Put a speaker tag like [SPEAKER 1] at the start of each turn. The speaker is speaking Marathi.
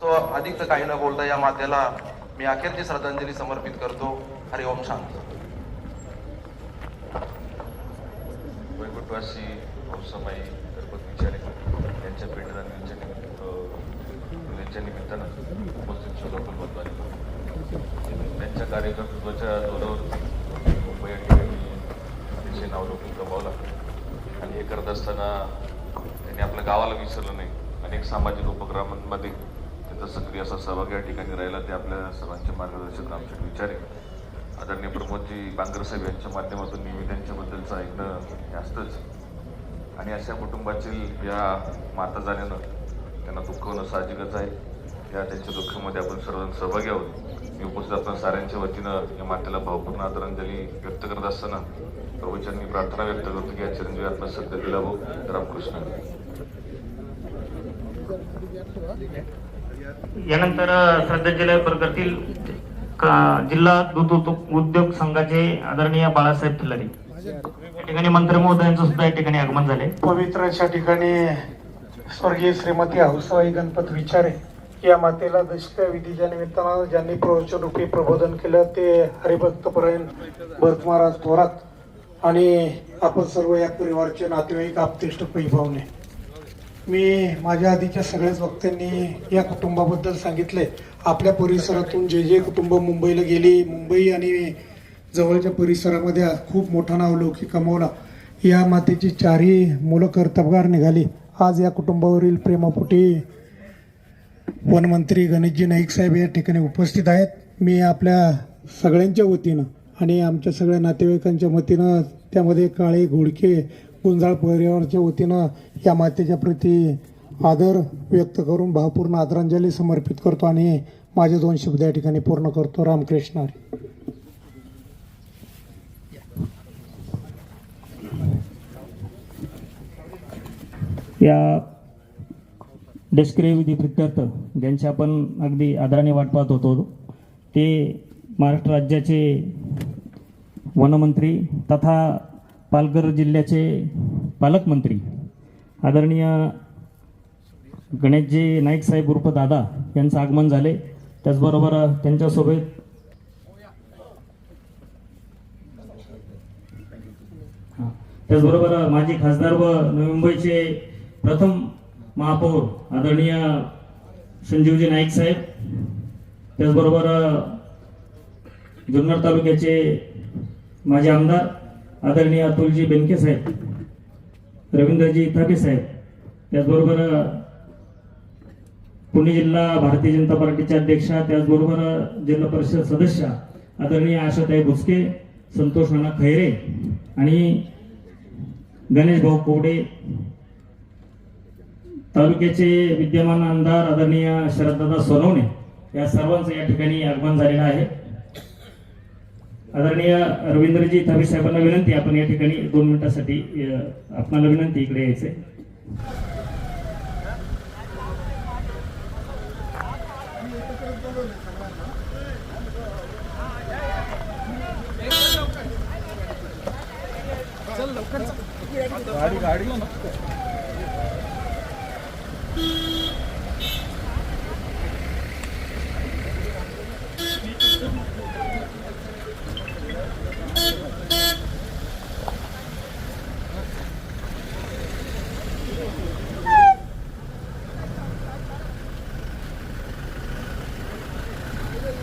[SPEAKER 1] तो अधिक काही न बोलता या मात्याला मी अखेरची श्रद्धांजली समर्पित करतो. हरिओम शांत.
[SPEAKER 2] वैकुंठवासी हौसमाई गणपत विचारे यांच्या पेटदानीच्या निमित्त निमित्तानं उपस्थित शोधापूर बंधवानी त्यांच्या कार्यकर्तृत्वाच्या जोरावर मुंबई या ठिकाणी अतिशय नावलौकिक कमावला आणि हे करत असताना गावाला विसरलं नाही. अनेक सामाजिक उपक्रमांमध्ये त्यांचा सक्रिय असा सहभाग या ठिकाणी राहिला. ते आपल्या सर्वांचे मार्गदर्शक रामशेठ विचारे. आदरणीय प्रमोदजी बांगरसाहेब यांच्या माध्यमातून नेहमी त्यांच्याबद्दलचं ऐकणं हे असतंच. आणि अशा कुटुंबातील या माता जाण्यानं त्यांना दुःख होणं साहजिकच आहे. या त्यांच्या दुःखामध्ये आपण सर्वजण सहभागी आहोत. मी उपस्थित आपण साऱ्यांच्या वतीनं या मातेला भावपूर्ण आदरांजली व्यक्त करत असताना प्रभूच्यांनी प्रार्थना व्यक्त करतो की या चिरंजीवी आत्मसत्य दिला भाऊ रामकृष्ण.
[SPEAKER 3] यानंतर श्रद्धांजली अर्पण करतील का- जिल्हा दूध उद्योग उद्योग संघाचे आदरणीय बाळासाहेब खिल्लारी या ठिकाणी मंत्री महोदयांचं सुद्धा या ठिकाणी आगमन झाले
[SPEAKER 4] पवित्र अशा ठिकाणी स्वर्गीय श्रीमती हौसाई गणपत विचारे या मातेला दशक विधीच्या निमित्तानं ज्यांनी प्रवचन रूपी प्रबोधन केलं ते हरिभक्तपरायण भरत महाराज थोरात आणि आपण सर्व या परिवारचे नातेवाईक आपतेष्ट पैभावने मी माझ्या आधीच्या सगळ्याच वक्त्यांनी या कुटुंबाबद्दल सांगितले आपल्या परिसरातून जे जे कुटुंब मुंबईला गेली मुंबई आणि जवळच्या परिसरामध्ये खूप मोठा नावलौकी कमवला. या मातेची चारही मुलं कर्तबगार निघाली. आज या कुटुंबावरील प्रेमापोटी वनमंत्री गणेशजी नाईक साहेब या ठिकाणी उपस्थित आहेत. मी आपल्या सगळ्यांच्या वतीनं आणि आमच्या सगळ्या नातेवाईकांच्या वतीनं त्यामध्ये काळे घोडके गुंजाळ परिवाराच्या वतीनं या मातेच्या प्रती आदर व्यक्त करून भावपूर्ण आदरांजली समर्पित करतो आणि माझे दोन शब्द या ठिकाणी पूर्ण करतो. रामकृष्ण
[SPEAKER 3] या डेस्करी विधी प्रित्यर्थ ज्यांची आपण अगदी आदराने वाट पाहत होतो ते महाराष्ट्र राज्याचे वनमंत्री तथा पालघर जिल्ह्याचे पालकमंत्री आदरणीय गणेशजी नाईक साहेब उर्फ दादा यांचं आगमन झाले. त्याचबरोबर त्यांच्यासोबत त्याचबरोबर माजी खासदार व नवी मुंबईचे प्रथम महापौर आदरणीय संजीवजी नाईक साहेब. त्याचबरोबर जुन्नर तालुक्याचे माजी आमदार आदरणीय अतुलजी बेनके साहेब रवींद्रजी इथापे साहेब त्याचबरोबर पुणे जिल्हा भारतीय जनता पार्टीच्या अध्यक्षा त्याचबरोबर जिल्हा परिषद सदस्य आदरणीय आशाताई भुसके संतोष नाना खैरे आणि गणेश भाऊ कोवडे तालुक्याचे विद्यमान आमदार आदरणीय शरददादा सोनवणे या सर्वांचं या ठिकाणी आगमन झालेलं आहे. आदरणीय रवींद्रजी थावी साहेबांना विनंती आपण या ठिकाणी दोन मिनिटासाठी आपणाला विनंती इकडे यायचे गाडी गाडी